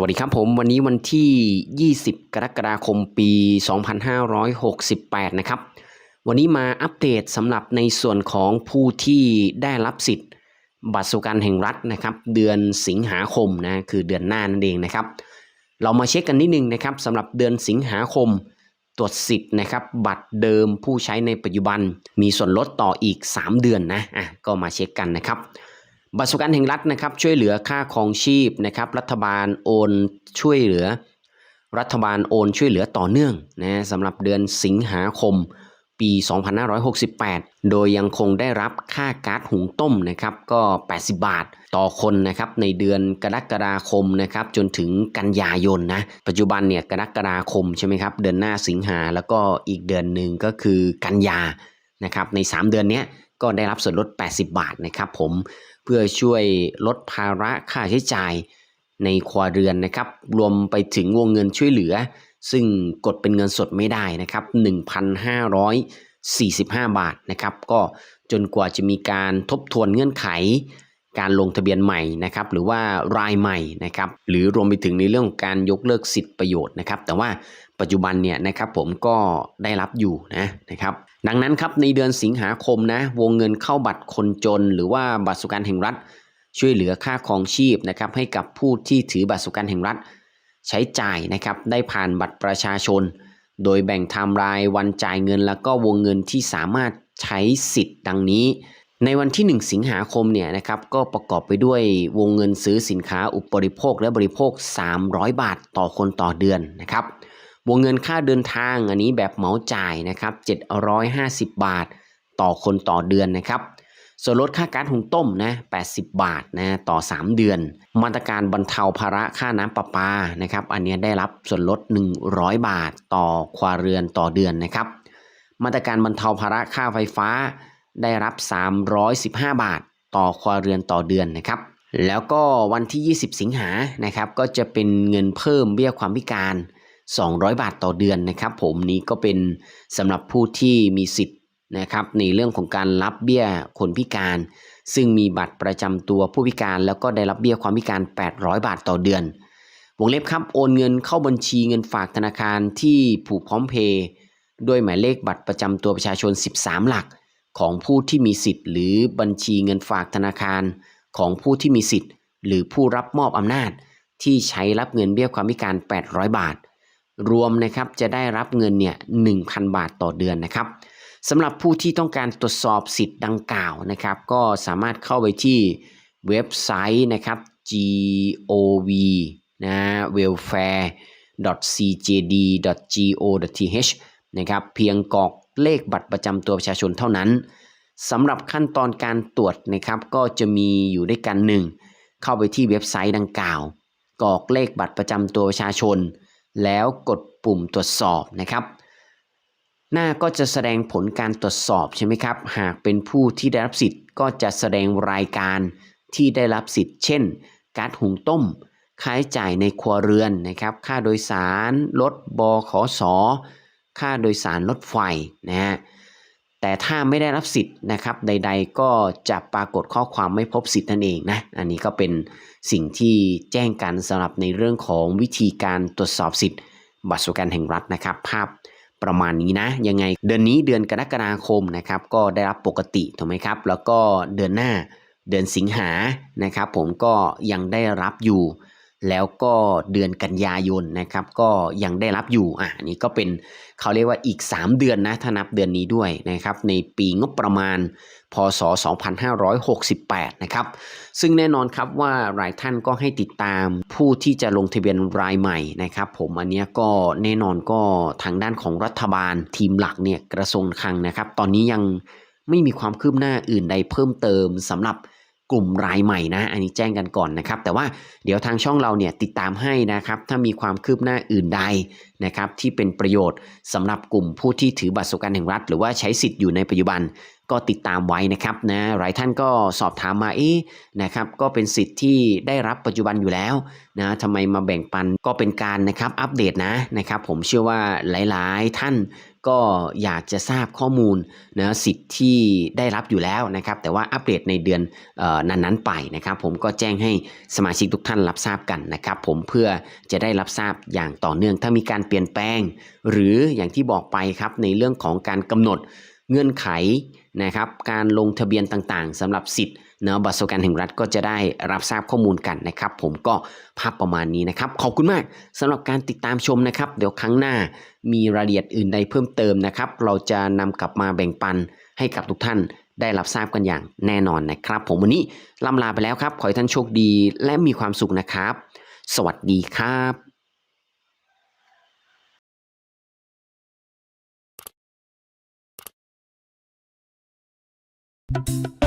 วัสดีครับผมวันนี้วันที่ 20 กรกฎาคมปี 2568 นะครับ วันนี้มาอัปเดตสำหรับในส่วนของผู้ที่ได้รับสิทธิ์ บัตรสวัสดิการแห่งรัฐนะครับ เดือนสิงหาคมนะคือเดือนหน้านั่นเองนะครับ เรามาเช็คกันนิดนึงนะครับสำหรับเดือนสิงหาคม ตรวจสิทธิ์นะครับ บัตรเดิมผู้ใช้ในปัจจุบัน มีส่วนลดต่ออีก 3 เดือนนะอะก็มาเช็คกันนะครับ บัตรสวัสดิการแห่งรัฐนะครับช่วยเหลือค่าครองชีพนะครับรัฐบาลโอนช่วยเหลือ รัฐบาลโอนช่วยเหลือต่อเนื่องนะสำหรับเดือนสิงหาคมปี 2568 โดยยังคงได้รับค่าก๊าซหุงต้มนะครับก็ 80 บาทต่อคนนะครับในเดือนกรกฎาคมนะครับจนถึงกันยายนนะปัจจุบันเนี่ยกรกฎาคมใช่ไหมครับเดือนหน้าสิงหาแล้วก็อีกเดือนหนึ่งก็คือกันยานะครับใน 3 เดือนนี้ก็ได้รับส่วนลด 80 บาทนะครับผม พื่อช่วยลดภาระค่าใช้จ่ายในครัวเรือนนะครับ รวมไปถึงวงเงินช่วยเหลือ ซึ่งกดเป็นเงินสดไม่ได้นะครับ 1,545 บาทนะครับ ก็จนกว่าจะมีการทบทวนเงื่อนไข การลงทะเบียนใหม่นะครับ หรือว่ารายใหม่นะครับ หรือรวมไปถึงในเรื่องของการยกเลิกสิทธิประโยชน์นะครับ แต่ว่าปัจจุบันเนี่ยนะครับผมก็ได้รับอยู่นะนะครับ ดังนั้นครับในเดือนสิงหาคมนะวงเงินเข้าบัตรคนจน หรือว่าบัตรสวัสดิการแห่งรัฐ ช่วยเหลือค่าครองชีพนะครับให้กับผู้ที่ถือบัตรสวัสดิการแห่งรัฐ ใช้จ่ายนะครับได้ผ่านบัตรประชาชน โดยแบ่งไทม์ไลน์วันจ่ายเงิน แล้วก็วงเงินที่สามารถใช้สิทธิ์ดังนี้ ในวันที่ 1 สิงหาคมเนี่ยนะครับก็ประกอบไปด้วยวงเงินซื้อสินค้าอุปโภคและบริโภค 300 บาทต่อคนต่อเดือนนะครับ วงเงินค่าเดินทางอันนี้แบบเหมาจ่ายนะครับ 750 บาทต่อคนต่อเดือนนะครับ ส่วนลดค่าก๊าซหุงต้มนะ 80 บาทนะต่อ 3 เดือน มาตรการบรรเทาภาระค่าน้ำประปานะครับ อันนี้ได้รับส่วนลด 100 บาทต่อครัวเรือนต่อเดือนนะครับ มาตรการบรรเทาภาระค่าไฟฟ้าได้รับ 315 บาทต่อครัวเรือนต่อเดือนนะครับแล้วก็วันที่ 20 สิงหานะครับ ก็จะเป็นเงินเพิ่มเบี้ยความพิการ 200 บาทต่อเดือนนะครับ ผมนี้ก็เป็นสำหรับผู้ที่มีสิทธิ์นะครับ ในเรื่องของการรับเบี้ยคนพิการ ซึ่งมีบัตรประจำตัวผู้พิการแล้วก็ได้รับเบี้ยความพิการ 800 บาทต่อเดือน วงเล็บครับโอนเงินเข้าบัญชีเงินฝากธนาคารที่ผูกพร้อมเพย์ด้วยหมายเลขบัตรประจำตัวประชาชน 13 หลัก ของผู้ที่มีสิทธิ์ หรือบัญชีเงินฝากธนาคารของผู้ที่มีสิทธิ์ หรือผู้รับมอบอำนาจ ที่ใช้รับเงินเบี้ยความพิการ 800 บาท รวมนะครับจะได้รับเงินเนี่ย1,000 บาทต่อเดือนนะครับสำหรับผู้ที่ต้องการตรวจสอบสิทธิ์ดังกล่าวนะครับ ก็สามารถเข้าไปที่เว็บไซต์นะครับ gov นะ welfare cjd.go.th นะครับเพียงกรอกเลขบัตรประจำตัวประชาชนเท่านั้นสำหรับขั้นตอนการตรวจนะครับก็จะมีอยู่ด้วยกันหนึ่งเข้าไปที่เว็บไซต์ดังกล่าวกรอกเลขบัตรประจำตัวประชาชน แล้วกดปุ่มตรวจสอบนะครับ หน้าก็จะแสดงผลการตรวจสอบใช่ไหมครับ หากเป็นผู้ที่ได้รับสิทธิ์ก็จะแสดงรายการที่ได้รับสิทธิ์ เช่น การหุงต้ม ค่าใช้จ่ายในครัวเรือนนะครับ ค่าโดยสารรถบขสค่าโดยสารรถไฟนะฮะ แต่ถ้าไม่ได้รับสิทธิ์นะครับ ใด ๆ ก็จะปรากฏข้อความไม่พบสิทธิ์นั่นเองนะ อันนี้ก็เป็นสิ่งที่แจ้งกันสำหรับในเรื่องของวิธีการตรวจสอบสิทธิ์ บัตรสวัสดิการแห่งรัฐนะครับ ภาพประมาณนี้นะ ยังไงเดือนนี้เดือนกรกฎาคมนะครับ ก็ได้รับปกติถูกไหมครับ แล้วก็เดือนหน้าเดือนสิงหานะครับ ผมก็ยังได้รับอยู่ แล้วก็เดือนกันยายนนะครับ ก็ยังได้รับอยู่อะอันนี้ก็เป็นเขาเรียกว่าอีก 3 เดือนนะถ้านับเดือนนี้ด้วยนะครับ ในปีงบประมาณ พศ 2568 นะครับ ซึ่งแน่นอนครับว่าหลายท่านก็ให้ติดตามผู้ที่จะลงทะเบียนรายใหม่นะครับ ผมอันนี้ก็แน่นอนก็ทางด้านของรัฐบาลทีมหลักเนี่ยกระทรวงคลังนะครับ ตอนนี้ยังไม่มีความคืบหน้าอื่นใดเพิ่มเติมสำหรับ กลุ่มรายใหม่นะ อันนี้แจ้งกันก่อนนะครับ แต่ว่าเดี๋ยวทางช่องเราเนี่ยติดตามให้นะครับ ถ้ามีความคืบหน้าอื่นใดนะครับที่เป็นประโยชน์สำหรับกลุ่มผู้ที่ถือบัตรสวัสดิการแห่งรัฐ หรือว่าใช้สิทธิ์อยู่ในปัจจุบัน ก็ติดตามไว้นะครับนะหลายท่านก็สอบถามมาเอ๊ะนะครับก็เป็นสิทธิ์ที่ได้รับปัจจุบันอยู่แล้วนะทำไมมาแบ่งปันก็เป็นการนะครับอัปเดตนะนะครับผมเชื่อว่าหลายๆท่านก็อยากจะทราบข้อมูลนะสิทธิ์ที่ได้รับอยู่แล้วนะครับ แต่ว่าอัปเดตในเดือนออนั้นๆไปนะครับ ผมก็แจ้งให้สมาชิกทุกท่านรับทราบกันนะครับ ผมเพื่อจะได้รับทราบอย่างต่อเนื่อง ถ้ามีการเปลี่ยนแปลง หรืออย่างที่บอกไปครับในเรื่องของการกำหนดเงื่อนไข นะครับการลงทะเบียนต่างๆสำหรับสิทธิ์เนะบัตรสวัสดิการแห่งรัฐก็จะได้รับทราบข้อมูลกันนะครับ ผมก็ภาพประมาณนี้นะครับ ขอบคุณมากสำหรับการติดตามชมนะครับ เดี๋ยวครั้งหน้ามีรายละเอียดอื่นใดเพิ่มเติมนะครับ เราจะนำกลับมาแบ่งปันให้กับทุกท่านได้รับทราบกันอย่างแน่นอนนะครับ ผมวันนี้ล่ำลาไปแล้วครับ ขอให้ท่านโชคดีและมีความสุขนะครับ สวัสดีครับ you.